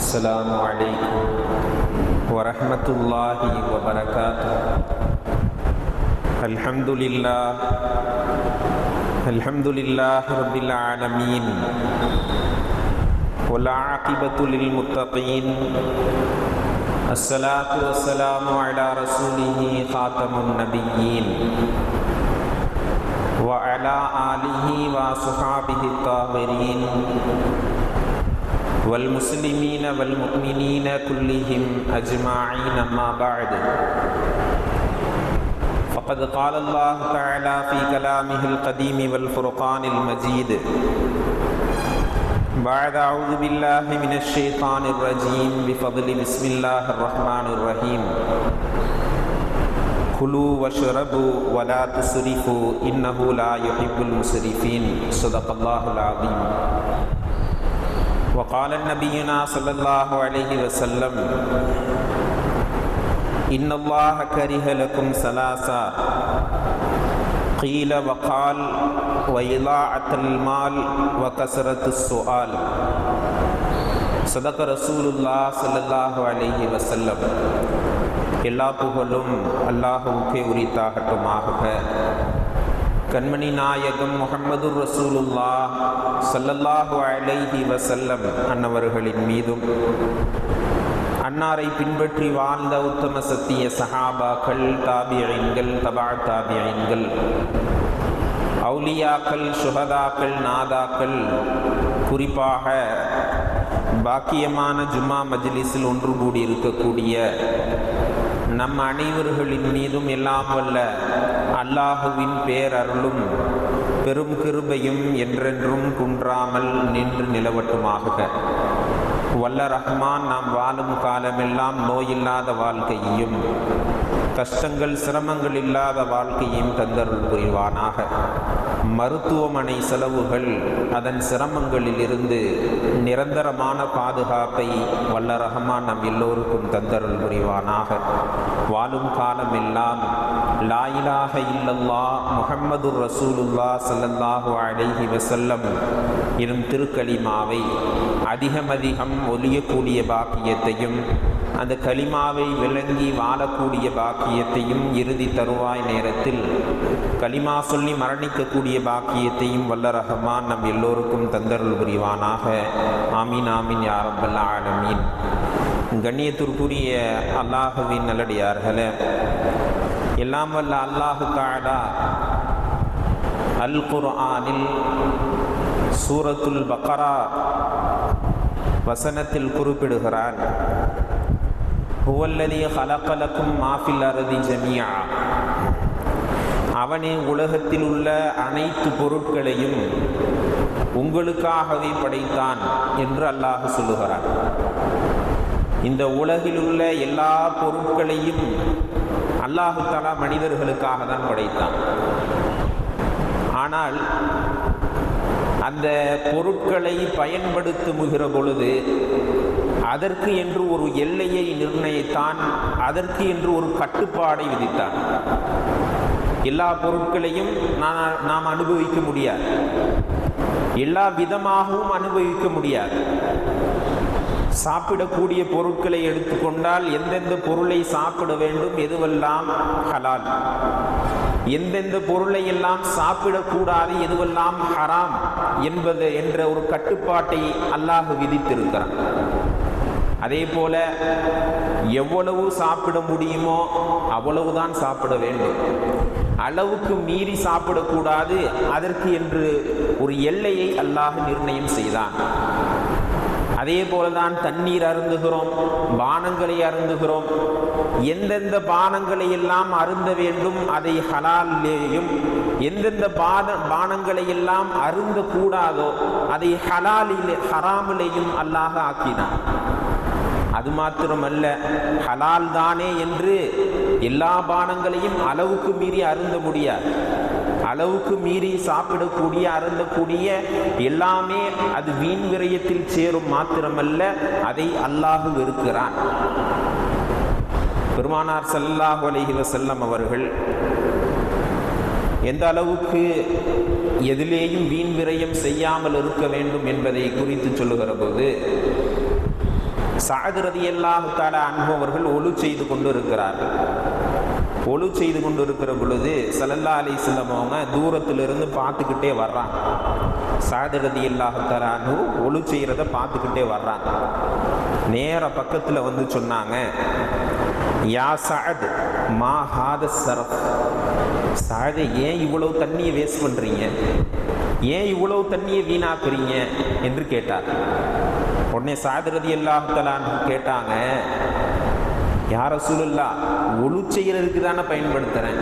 السلام عليكم ورحمة الله وبركاته. الحمد لله. الحمد لله رب العالمين. والعاقبة للمتقين. الصلاة والسلام على رسوله خاتم النبيين. وعلى آله وصحابه الطاهرين. والمسلمين والمؤمنين كلهم أجمعين ما بعد. فقد قال الله تعالى في كلامه القديم والفرقان المجيد بعد أعوذ بالله من الشيطان الرجيم بفضل بسم الله الرحمن الرحيم. كلوا واشربوا ولا تسرفوا إنه لا يحب المسرفين. صدق الله العظيم. وقال نبينا صلى الله عليه وسلم إن الله كره لكم ثلاثا قيل وقال وإضاعة المال وكسرة السؤال صدق رسول الله صلى الله عليه وسلم எல்லா புகழும் அல்லாஹுவுக்கே உரித்தாகட்டுமாக கண்மணி நாயகம் முகமது ரசூலுல்லா சல்லல்லாஹு அலைஹி வசல்லம் அன்னவர்களின் மீதும் அன்னாரை பின்பற்றி வாழ்ந்த உத்தம சத்திய சஹாபாக்கள் தாபியங்கள் தபா தாபியங்கள் அவுலியாக்கள் சுகதாக்கள் நாதாக்கள் குறிப்பாக பாக்கியமான ஜும்மா மஜ்லிஸில் ஒன்று கூடி இருக்கக்கூடிய நம் அனைவர்களின் மீதும் எல்லாம் வல்ல அல்லாஹுவின் பேரருளும் பெரும் கிருபையும் என்றென்றும் குன்றாமல் நின்று நிலவட்டுமாக வல்ல ரஹ்மான் நாம் வாழும் காலமெல்லாம் நோயில்லாத வாழ்க்கையையும் கஷ்டங்கள் சிரமங்கள் இல்லாத வாழ்க்கையையும் தந்தருள் புரிவானாக. மருத்துவமனை செலவுகள் அதன் சிரமங்களில் இருந்து நிரந்தரமான பாதுகாப்பை வல்ல ரஹமான் நம் எல்லோருக்கும் தந்தருள் புரிவானாக. வாழும் காலமெல்லாம் லாயிலாக இல்லல்லா முகம்மது ரசூலுல்லா சல்லல்லாஹு அலைஹி வசல்லம் எனும் திருக்கலிமாவை அதிகம் அதிகம் ஒலியக்கூடிய பாக்கியத்தையும் அந்த களிமாவை விளங்கி வாழக்கூடிய பாக்கியத்தையும் இறுதி தருவாய் நேரத்தில் களிமா சொல்லி மரணிக்கக்கூடிய பாக்கியத்தையும் வல்ல ரஹமான் நம் எல்லோருக்கும் தந்தருள் புரிவானாக. ஆமீன் ஆமீன் யாரம்பல்ல ஆலமீன். கண்ணியத்திற்குரிய அல்லாஹுவின் நல்லடியார்களே எல்லாம் வல்ல அல்லாஹு காடா அல் குர்ஆனில் சூரத்துல் பக்கரா வசனத்தில் குறிப்பிடுகிறான். ஹுவல்லதி ஹலக்கலக்கும் மாஃபில் அரதி ஜமியா அவனே உலகத்தில் உள்ள அனைத்து பொருட்களையும் உங்களுக்காகவே படைத்தான் என்று அல்லாஹ் சொல்லுகிறான். இந்த உலகில் உள்ள எல்லா பொருட்களையும் அல்லாஹு தலா மனிதர்களுக்காக தான் படைத்தான். ஆனால் அந்த பொருட்களை பயன்படுத்துகிற பொழுது அதற்கு என்று ஒரு எல்லையை நிர்ணயித்தான் அதற்கு என்று ஒரு கட்டுப்பாடை விதித்தான். எல்லா பொருட்களையும் நான் நாம் அனுபவிக்க முடியாது. எல்லா விதமாகவும் அனுபவிக்க முடியாது. சாப்பிடக்கூடிய பொருட்களை எடுத்துக்கொண்டால் எந்தெந்த பொருளை சாப்பிட வேண்டும் எதுவெல்லாம் ஹலால். எந்தெந்த பொருளை எல்லாம் சாப்பிடக்கூடாது எதுவெல்லாம் ஹராம் என்பது என்ற ஒரு கட்டுப்பாட்டை அல்லாஹ் விதித்திருக்கிறான். அதே போல எவ்வளவு சாப்பிட முடியுமோ அவ்வளவுதான் சாப்பிட வேண்டும். அளவுக்கு மீறி சாப்பிடக்கூடாது அதற்கு என்று ஒரு எல்லையை அல்லாஹ் நிர்ணயம் செய்தான். அதே போலதான் தண்ணீர் அருந்துகிறோம் பானங்களை அருந்துகிறோம். எந்தெந்த பானங்களை எல்லாம் அருந்த வேண்டும் அதை ஹலாலேயும் எந்தெந்த பான பானங்களை எல்லாம் அருந்த கூடாதோ அதை ஹலாலிலே ஹராமிலேயும் அல்லாஹ் ஆக்கினான். அது மாத்திரமல்ல ஹலால் தானே என்று எல்லா பானங்களையும் அளவுக்கு மீறி அருந்த முடியாது. அளவுக்கு மீறி சாப்பிடக்கூடிய அருந்தக்கூடிய எல்லாமே அது வீண் விரயத்தில் சேரும் மாத்திரமல்ல அதை அல்லாஹு வெறுக்கிறான். பெருமானார் ஸல்லல்லாஹு அலைஹி வஸல்லம் அவர்கள் எந்த அளவுக்கு எதிலேயும் வீண் விரயம் செய்யாமல் இருக்க வேண்டும் என்பதை குறித்து சொல்லுகிற போது சாகரதி அல்லாஹால அன்பவர்கள் ஒழு செய்து கொண்டு இருக்கிறார்கள் ஒழு செய்து கொண்டு இருக்கிற பொழுது சல்லல்லா அலிஸ்லம் அவங்க தூரத்திலிருந்து பார்த்துக்கிட்டே வர்றாங்க. சாதரதி அல்லாஹால ஒழு செய்கிறத பார்த்துக்கிட்டே வர்றாங்க. நேர பக்கத்தில் வந்து சொன்னாங்க யா சாத் மா ஹாத சரப் சாதே ஏன் இவ்வளவு தண்ணியை வேஸ்ட் பண்ணுறீங்க ஏன் இவ்வளவு தண்ணியை வீணாக்குறீங்க? என்று கேட்டார். உடனே சாதரதி அல்லாஹலான் கேட்டாங்க யார சூழல்லா ஒழு செய்கிறதுக்கு தானே பயன்படுத்துகிறேன்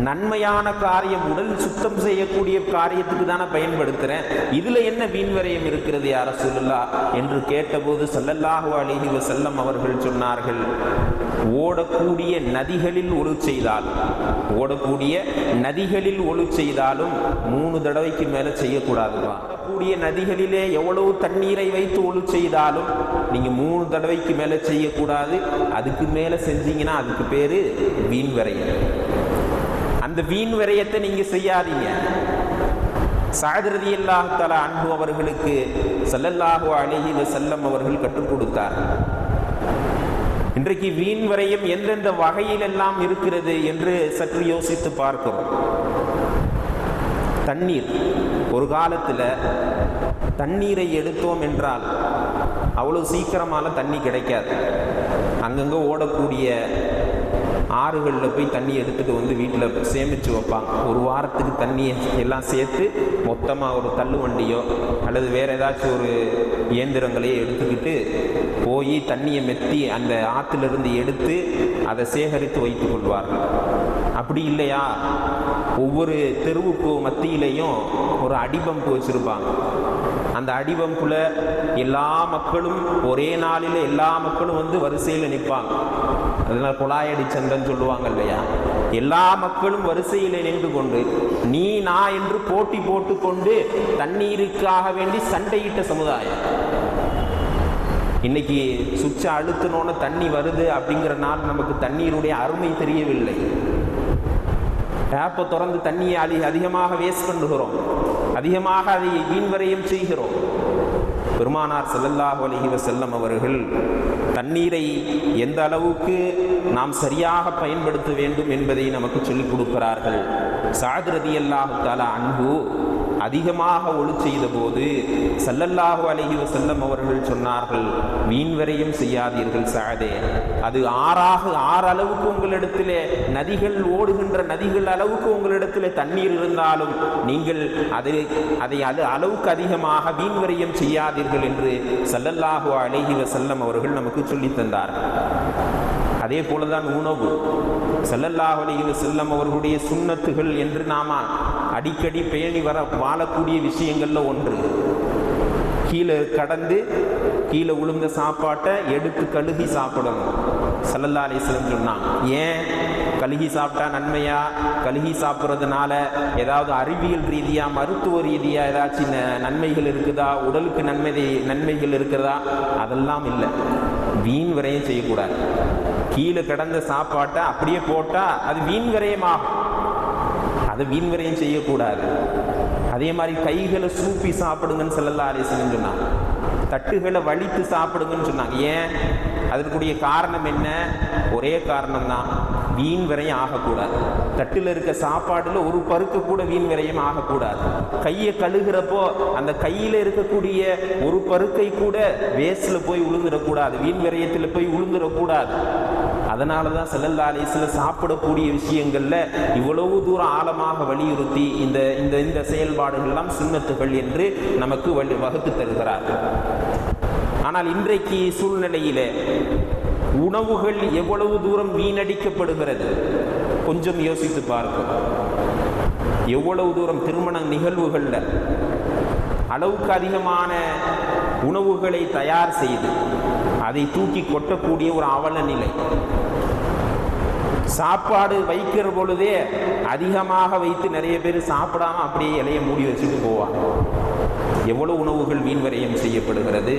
நன்மையான காரியம் உடல் சுத்தம் செய்யக்கூடிய காரியத்துக்கு தானே பயன்படுத்துகிறேன் இதில் என்ன வீண்வரையம் இருக்கிறது யார சூழல்லா என்று கேட்டபோது சல்லல்லாஹு அலிஹி செல்லம் அவர்கள் சொன்னார்கள் ஓடக்கூடிய நதிகளில் ஒழு செய்தால் ஓடக்கூடிய நதிகளில் ஒழு செய்தாலும் மூணு தடவைக்கு மேலே செய்யக்கூடாதுப்பா ஓடக்கூடிய நதிகளிலே எவ்வளவு தண்ணீரை வைத்து ஒழு செய்தாலும் நீங்கள் மூணு தடவைக்கு மேலே செய்யக்கூடாது. அதுக்கு மேலே செஞ்சீங்கன்னா அதுக்கு பேர் வீண் விரயம். அந்த வீண் விரயத்தை நீங்கள் செய்யாதீங்க. சாதிரதி அல்லாஹால அன்பு அவர்களுக்கு செல்லல்லாகோ அலிஹி செல்லம் அவர்கள் கற்றுக் கொடுத்தார். இன்றைக்கு வீண் வரையும் எந்தெந்த வகையில் எல்லாம் இருக்கிறது என்று சற்று யோசித்து பார்க்கிறோம். தண்ணீர். ஒரு காலத்தில் தண்ணீரை எடுத்தோம் என்றால் அவ்வளோ சீக்கிரமால தண்ணி கிடைக்காது. அங்கங்கே ஓடக்கூடிய ஆறுகளில் போய் தண்ணி எடுத்துகிட்டு வந்து வீட்டில் சேமித்து வைப்பாங்க. ஒரு வாரத்துக்கு தண்ணியை எல்லாம் சேர்த்து மொத்தமாக ஒரு தள்ளு வண்டியோ அல்லது வேறு ஏதாச்சும் ஒரு இயந்திரங்களையோ எடுத்துக்கிட்டு போய் தண்ணியை மெத்தி அந்த ஆற்றிலிருந்து எடுத்து அதை சேகரித்து வைத்து கொள்வார்கள் அப்படி இல்லையா? ஒவ்வொரு தெருவுக்கு மத்தியிலையும் ஒரு அடிபம்பு வச்சுருப்பாங்க அந்த அடிபம்புல எல்லா மக்களும் ஒரே நாளில் எல்லா மக்களும் வந்து வரிசையில் நிற்பாங்க. அதனால் குழாயடி சந்தன் சொல்லுவாங்க இல்லையா? எல்லா மக்களும் வரிசையில் நின்று கொண்டு நீ நான் என்று போட்டி போட்டுக்கொண்டு தண்ணீருக்காக வேண்டி சண்டையிட்ட சமுதாயம். இன்னைக்கு சுவிட்சை அழுத்தினோன்னு தண்ணி வருது அப்படிங்கிற நாள் நமக்கு தண்ணீருடைய அருமை தெரியவில்லை. டேப்பை திறந்து தண்ணியை அழி அதிகமாக வேஸ்ட் பண்ணுகிறோம். அதிகமாக அதை வீண்வரையும் செய்கிறோம். பெருமானார் செல்லல்லாஹு அலஹி செல்லம் அவர்கள் தண்ணீரை எந்த அளவுக்கு நாம் சரியாக பயன்படுத்த வேண்டும் என்பதை நமக்கு சொல்லிக் கொடுக்கிறார்கள். சாதிரதி அல்லாஹு தாலா அன்பு அதிகமாக ஒளி செய்த போது சல்லல்லாஹு அலஹி செல்லம் அவர்கள் சொன்னார்கள் வீண்வரையும் செய்யாதீர்கள் சாதே. அது ஆறாக ஆறு அளவுக்கு உங்களிடத்திலே நதிகள் ஓடுகின்ற நதிகள் அளவுக்கு உங்களிடத்திலே தண்ணீர் இருந்தாலும் நீங்கள் அதை அதை அது அளவுக்கு அதிகமாக வீண்வரையும் செய்யாதீர்கள் என்று சல்லல்லாஹு அலஹி செல்லம் அவர்கள் நமக்கு சொல்லித் தந்தார்கள் அதே போலதான் உணவு. செல்லல்லாஹ் அலிஹி செல்லம் அவர்களுடைய சுண்ணத்துகள் என்று நாம அடிக்கடி பேணி வர வாழக்கூடிய விஷயங்களில் ஒன்று. கீழே கடந்து கீழே விழுந்த சாப்பாட்டை எடுத்து கழுகி சாப்பிடணும். சல்லல்லா அலிஸ்லம் சொன்னான் ஏன்? கழுகி சாப்பிட்டா நன்மையா? கழுகி சாப்பிட்றதுனால ஏதாவது அறிவியல் ரீதியா மருத்துவ ரீதியா ஏதாச்சும் நன்மைகள் இருக்குதா? உடலுக்கு நன்மை நன்மைகள் இருக்கிறதா? அதெல்லாம் இல்லை. வீண் விரையும் செய்யக்கூடாது. கீழே கிடந்த சாப்பாட்டை அப்படியே போட்டால் அது வீண் விரயமாகும். அதை வீண் விரையும் செய்யக்கூடாது. அதே மாதிரி கைகளை சூப்பி சாப்பிடுங்கன்னு சொல்லலாம் அரேசன் சொன்னாங்க. தட்டுகளை வலித்து சாப்பிடுங்கன்னு சொன்னாங்க. ஏன்? அதற்குரிய காரணம் என்ன? ஒரே காரணம் தான் வீண் விரயம் ஆகக்கூடாது. தட்டில் இருக்க சாப்பாடுல ஒரு பருக்கு கூட வீண் விரயம் ஆகக்கூடாது. கையை கழுகிறப்போ அந்த கையில் இருக்கக்கூடிய ஒரு பருக்கை கூட வேஸ்டில் போய் உளுந்துடக்கூடாது வீண் விரயத்தில் போய் உளுந்துடக்கூடாது அதனால தான் செல்லல்லா சாப்பிடக்கூடிய விஷயங்களில் இவ்வளவு தூரம் ஆழமாக வலியுறுத்தி இந்த இந்த இந்த செயல்பாடுகள்லாம் சுண்ணத்துகள் என்று நமக்கு வழி வகுத்து தருகிறார். ஆனால் இன்றைக்கு சூழ்நிலையில உணவுகள் எவ்வளவு தூரம் வீணடிக்கப்படுகிறது? கொஞ்சம் யோசித்து பார்க்கும் எவ்வளவு தூரம் திருமண நிகழ்வுகளில் அளவுக்கு அதிகமான உணவுகளை தயார் செய்து அதை தூக்கி கொட்டக்கூடிய ஒரு அவல நிலை. சாப்பாடு வைக்கிற பொழுதே அதிகமாக வைத்து நிறைய பேர் சாப்பிடாம அப்படியே இலையை மூடி வச்சுட்டு போவாங்க. எவ்வளவு உணவுகள் வீண் விரயம் செய்யப்படுகிறது?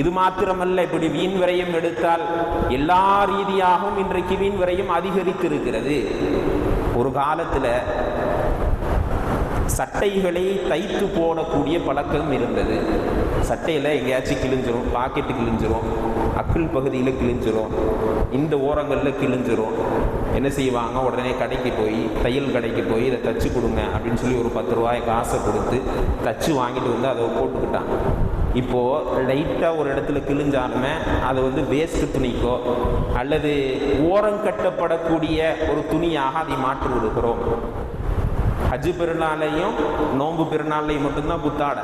இது மாத்திரமல்ல இப்படி வீண் விரயம் எடுத்தால் எல்லா ரீதியாகவும் இன்றைக்கு வீண் விரயம் அதிகரித்திருக்கிறது. ஒரு காலத்தில் சட்டைகளை தைத்து போடக்கூடிய பழக்கம் இருந்தது. சட்டையில் எங்கேயாச்சும் கிழிஞ்சிரும் பாக்கெட்டு கிழிஞ்சிரும் அக்கிள் பகுதியில் கிழிஞ்சிரும் இந்த ஓரங்களில் கிழிஞ்சிரும். என்ன செய்வாங்க? உடனே கடைக்கு போய் தையல் கடைக்கு போய் இதை தச்சு கொடுங்க அப்படின்னு சொல்லி ஒரு பத்து ரூபாய் காசை கொடுத்து தச்சு வாங்கிட்டு வந்து அதை போட்டுக்கிட்டாங்க. இப்போது லைட்டாக ஒரு இடத்துல கிழிஞ்சாலுமே அதை வந்து வேஸ்ட்டு துணிக்கோ அல்லது ஓரம் கட்டப்படக்கூடிய ஒரு துணியாக அதை மாற்றி விடுகிறோம் ஹஜ்ஜு பெருநாளையும் நோன்பு பெருநாளையும் மட்டும்தான் புத்தாடை.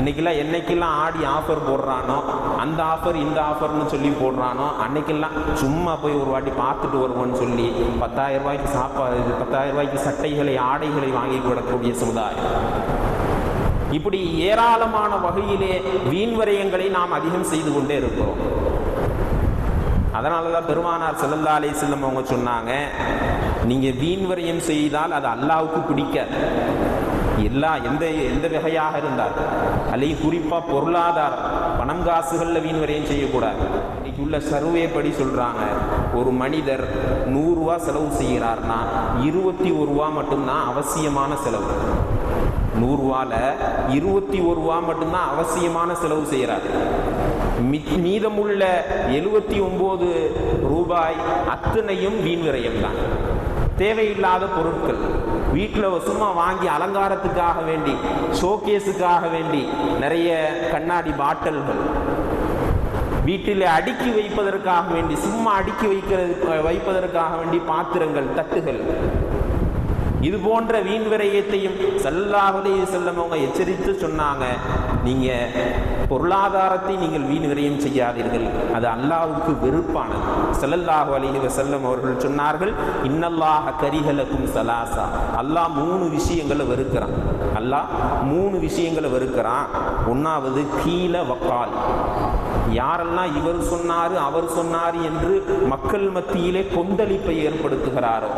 இன்னைக்கெல்லாம் என்னைக்கெல்லாம் ஆடி ஆஃபர் போடுறானோ அந்த ஆஃபர் இந்த ஆஃபர்னு சொல்லி போடுறானோ அன்னைக்கெல்லாம் சும்மா போய் ஒரு வாட்டி பார்த்துட்டு வருவோன்னு சொல்லி பத்தாயிரம் ரூபாய்க்கு சாப்பாடு பத்தாயிரம் ரூபாய்க்கு சட்டைகளை ஆடைகளை வாங்கி விடக்கூடிய சமுதாயம். இப்படி ஏராளமான வகையிலே வீண்வரையங்களை நாம் அதிகம் செய்து கொண்டே இருக்கிறோம். அதனால தான் பெருமானார் செல்லல்லா அலை செல்லம் அவங்க சொன்னாங்க நீங்கள் வீண் விரயம் செய்தால் அது அல்லாவுக்கு பிடிக்காது. எல்லா எந்த எந்த வகையாக இருந்தால். அல்லது குறிப்பாக பொருளாதாரம். பணம் காசுகளில் வீண் செய்யக்கூடாது. இன்னைக்கு உள்ள சர்வே படி சொல்கிறாங்க ஒரு மனிதர் நூறுரூவா செலவு செய்கிறார்னா இருபத்தி ஒரு ரூபா மட்டும்தான் அவசியமான செலவு. நூறுரூவால இருபத்தி ஒரு ரூபா மட்டும்தான் அவசியமான செலவு செய்கிறார். மி- மீதமுள்ள எழுபத்தி ஒம்பது ரூபாய் அத்தனையும் வீண் விரயம் தான் தேவையில்லாத பொருட்கள். வீட்டில் சும்மா வாங்கி அலங்காரத்துக்காக வேண்டி ஷோகேஸுக்காக வேண்டி நிறைய கண்ணாடி பாட்டில்கள். வீட்டில் அடுக்கி வைப்பதற்காக வேண்டி சும்மா அடுக்கி வைக்கிறது வைப்பதற்காக வேண்டி பாத்திரங்கள் தட்டுகள். இது போன்ற வீண் விரயத்தையும் சல்லாஹுலே செல்லம் அவங்க எச்சரித்து சொன்னாங்க. நீங்க பொருளாதாரத்தை நீங்கள் வீண் விரயம் செய்யாதீர்கள். அது அல்லாவுக்கு வெறுப்பானது. ஸல்லல்லாஹு அலிஹி வஸல்லம் அவர்கள் சொன்னார்கள் இன்னல்லாஹ கரிகலக்கும் சலாசா அல்லாஹ் மூணு விஷயங்களை வெறுக்கிறான். அல்லாஹ் மூணு விஷயங்களை வெறுக்கிறான். ஒன்றாவது கீழ வக்கால். யாரெல்லாம் இவர் சொன்னார் அவர் சொன்னார் என்று மக்கள் மத்தியிலே கொந்தளிப்பை ஏற்படுத்துகிறாரோ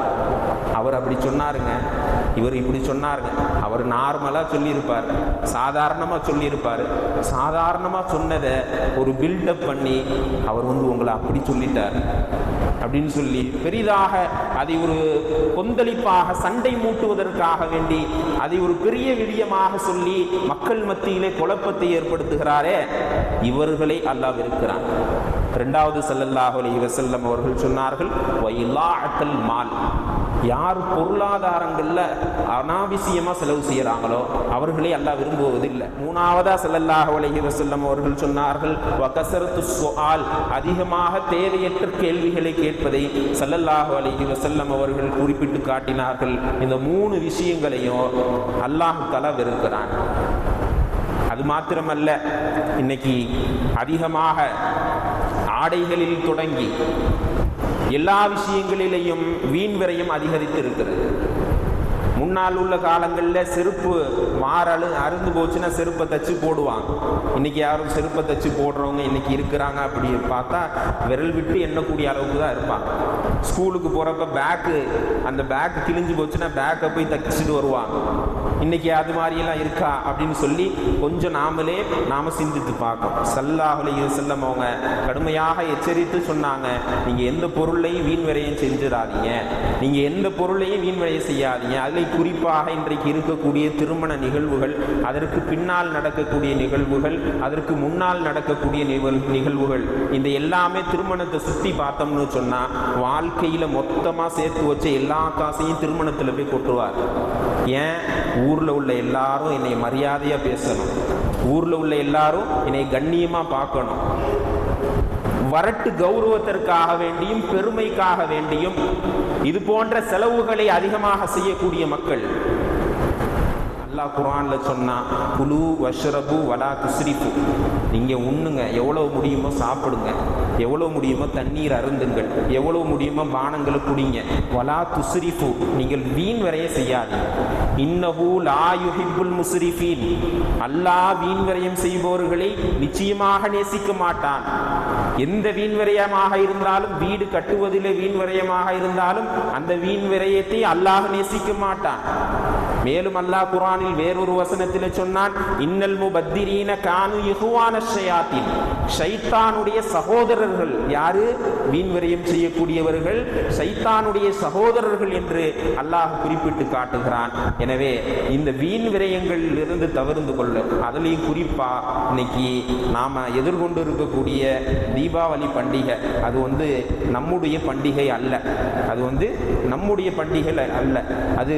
அவர் அப்படி சொன்னாருங்க. இவர் இப்படி சொன்னாருங்க. அவர் நார்மலாக சொல்லியிருப்பார் சாதாரணமாக சொல்லியிருப்பார். சாதாரணமாக சொன்னதை ஒரு பில்டப் பண்ணி அவர் வந்து உங்களை அப்படி சொல்லிட்டார். அப்படின்னு சொல்லி பெரிதாக அதை ஒரு கொந்தளிப்பாக சண்டை மூட்டுவதற்காக வேண்டி அதை ஒரு பெரிய விடயமாக சொல்லி மக்கள் மத்தியிலே குழப்பத்தை ஏற்படுத்துகிறாரே இவர்களை அல்லாஹ் ரெண்டாவது இரண்டாவது ஸல்லல்லாஹு வசல்லம் அவர்கள் சொன்னார்கள் வயிலாஅத்தல் மால். யார் பொருளாதாரங்களில் அனாவசியமாக செலவு செய்கிறாங்களோ அவர்களை அல்லாஹ் விரும்புவதில்லை. மூணாவதா ஸல்லல்லாஹு உலகி வசல்லம் அவர்கள் சொன்னார்கள் வகசரத்து சுஆல். அதிகமாக தேவையற்ற கேள்விகளை கேட்பதை ஸல்லல்லாஹு அலைஹி வசல்லம் அவர்கள் குறிப்பிட்டு காட்டினார்கள். இந்த மூணு விஷயங்களையும் அல்லாஹ் தலா வெறுக்கிறான். அது மாத்திரமல்ல இன்னைக்கு அதிகமாக ஆடைகளில் தொடங்கி எல்லா விஷயங்களிலேயும் வீண் விரயம் அதிகரித்து இருக்கிறது முன்னால் உள்ள காலங்களில் செருப்பு மாறழு அருந்து போச்சுன்னா செருப்பை தச்சு போடுவாங்க. இன்னைக்கு யாரும் செருப்பை தச்சு போடுறவங்க இன்னைக்கு இருக்கிறாங்க அப்படி பார்த்தா விரல் விட்டு எண்ணக்கூடிய அளவுக்கு தான் இருப்பாங்க. ஸ்கூலுக்கு போகிறப்ப பேக்கு அந்த பேக்கு கிழிஞ்சு போச்சுன்னா பேக்கை போய் தச்சுட்டு வருவாங்க. இன்னைக்கு அது மாதிரியெல்லாம் இருக்கா அப்படின்னு சொல்லி கொஞ்சம் நாமளே நாம சிந்தித்து பார்க்கணும். சல்லாஹுலையும் செல்லம் அவங்க கடுமையாக எச்சரித்து சொன்னாங்க. நீங்க எந்த பொருளையும் வீண் விரையும் செஞ்சிடாதீங்க. நீங்க எந்த பொருளையும் வீண் விரயம் செய்யாதீங்க. அதில் குறிப்பாக இன்றைக்கு இருக்கக்கூடிய திருமண நிகழ்வுகள் அதற்கு பின்னால் நடக்கக்கூடிய நிகழ்வுகள் அதற்கு முன்னால் நடக்கக்கூடிய நிகழ்வுகள் இந்த எல்லாமே திருமணத்தை சுற்றி பார்த்தோம்னு சொன்னால் வாழ்க்கையில் மொத்தமாக சேர்த்து வச்ச எல்லா காசையும் திருமணத்தில் போய் கொட்டுவார். ஏன் ஊர்ல உள்ள எல்லாரும் என்னை மரியாதையா பேசணும்? ஊர்ல உள்ள எல்லாரும் என்னை கண்ணியமா பார்க்கணும். வரட்டு கௌரவத்திற்காக வேண்டியும் பெருமைக்காக வேண்டியும் இது போன்ற செலவுகளை அதிகமாக செய்யக்கூடிய மக்கள். அல்லாஹ் குரான்ல சொன்னா குழு வஷ்ரபு வலா துஸ்ரிஃபு. நீங்க உண்ணுங்க எவ்வளவு முடியுமோ சாப்பிடுங்க. எவ்வளவு முடியுமோ தண்ணீர் அருந்துங்கள். எவ்வளவு முடியுமோ பானங்களை குடிங்க. வலா துசுரிஃபு நீங்கள் வீண் வரைய செய்யாதீங்க இன்னஹு லா முசுரிஃபீன் முஸ்ரிஃபீன். அல்லாஹ் வீண் வரையம் செய்பவர்களை நிச்சயமாக நேசிக்க மாட்டான். எந்த வீண் விரயமாக இருந்தாலும் வீடு கட்டுவதில் வீண் விரயமாக இருந்தாலும் அந்த வீண் விரயத்தை அல்லாஹ் நேசிக்க மாட்டான். மேலும் அல்லாஹ் குரானில் வேறொரு வசனத்தில் சொன்னான் இன்னல் முபத்திரீன கானு இகுவான ஷயாத்தின். சைத்தானுடைய சகோதரர்கள் யாரு? வீண்வரையும் செய்யக்கூடியவர்கள். சைத்தானுடைய சகோதரர்கள் என்று அல்லாஹ் குறிப்பிட்டு காட்டுகிறான். எனவே இந்த வீண் விரயங்களில் இருந்து தவிர்ந்து கொள்ள அதுலேயும் குறிப்பா இன்னைக்கு நாம எதிர்கொண்டு இருக்கக்கூடிய தீபாவளி பண்டிகை அது வந்து நம்முடைய பண்டிகை அல்ல. அது வந்து நம்முடைய பண்டிகை அல்ல. அது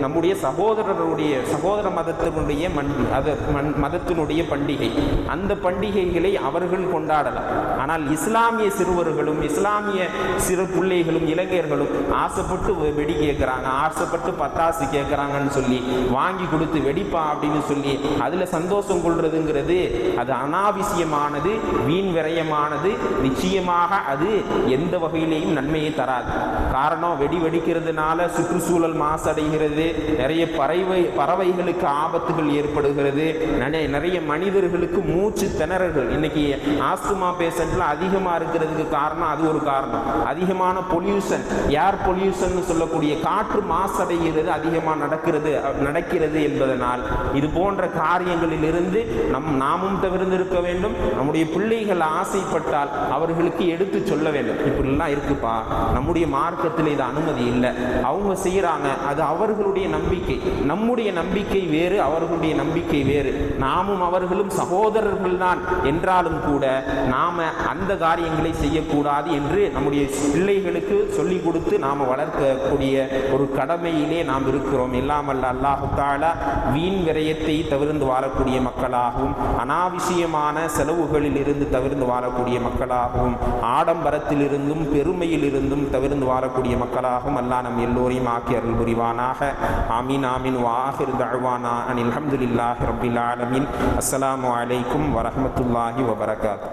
நம்முடைய சகோதரருடைய சகோதர மதத்தினுடைய மண் அது மண் மதத்தினுடைய பண்டிகை. அந்த பண்டிகைகளை அவர்கள் கொண்டாடலாம். ஆனால் இஸ்லாமிய சிறுவர்களும் இஸ்லாமிய சிறு பிள்ளைகளும் இளைஞர்களும் ஆசைப்பட்டு வெடி கேட்குறாங்க ஆசைப்பட்டு பட்டாசு கேட்குறாங்கன்னு சொல்லி வாங்கி கொடுத்து வெடிப்பா அப்படின்னு சொல்லி அதில் சந்தோஷம் கொள்றதுங்கிறது அது அனாவசியமானது வீண் விரயமானது நிச்சயமாக அது எந்த வகையிலேயும் நன்மையை தராது. காரணம் வெடி வெடிக்கிறதுனால சுற்றுச்சூழல் மாசடைகிறது நிறைய பறவை பறவைகளுக்கு ஆபத்துகள் ஏற்படுகிறது நிறைய நிறைய மனிதர்களுக்கு மூச்சு திணறல்கள் இன்னைக்கு ஆஸ்துமா பேஷண்ட்டில் அதிகமாக இருக்கிறதுக்கு காரணம் அது ஒரு காரணம். அதிகமான பொல்யூஷன். ஏர் பொல்யூஷன் சொல்லக்கூடிய காற்று மாசடைகிறது அதிகமாக நடக்கிறது நடக்கிறது என்பதனால். இது போன்ற காரியங்களிலிருந்து நம் நாமும் தவிர்ந்திருக்க வேண்டும். நம்முடைய பிள்ளைகள் ஆசைப்பட்டால் அவர்களுக்கு எடுத்து சொல்ல வேண்டும். இப்படிலாம் இருக்குப்பா. நம்முடைய மார்க்கத்தில் இது அனுமதி இல்லை. அவங்க செய்கிறாங்க அது அவர்களுடைய நம்பிக்கை. நம்முடைய நம்பிக்கை வேறு அவர்களுடைய நம்பிக்கை வேறு. நாமும் அவர்களும் சகோதரர்கள் தான் என்றாலும் கூட கூட நாம அந்த காரியங்களை செய்யக்கூடாது என்று நம்முடைய பிள்ளைகளுக்கு சொல்லிக் கொடுத்து நாம வளர்க்கக்கூடிய ஒரு கடமையிலே நாம் இருக்கிறோம். இல்லாமல் அல்லாஹால வீண் விரயத்தை தவிர்ந்து வாழக்கூடிய மக்களாகவும் அனாவசியமான செலவுகளில் இருந்து தவிர்ந்து வாழக்கூடிய மக்களாகவும் ஆடம்பரத்திலிருந்தும் பெருமையிலிருந்தும் தவிர்ந்து வாழக்கூடிய மக்களாகவும் அல்லாஹ் நம் எல்லோரையும் ஆக்கி அருள் புரிவானாக. ஆமீன் ஆமீன். வாஹிர் தழ்வானா அனில் அஹமதுல்லாஹி ரபில் ஆலமின். அஸ்லாம் அஸ்ஸலாமு அலைக்கும் வபரக் проката.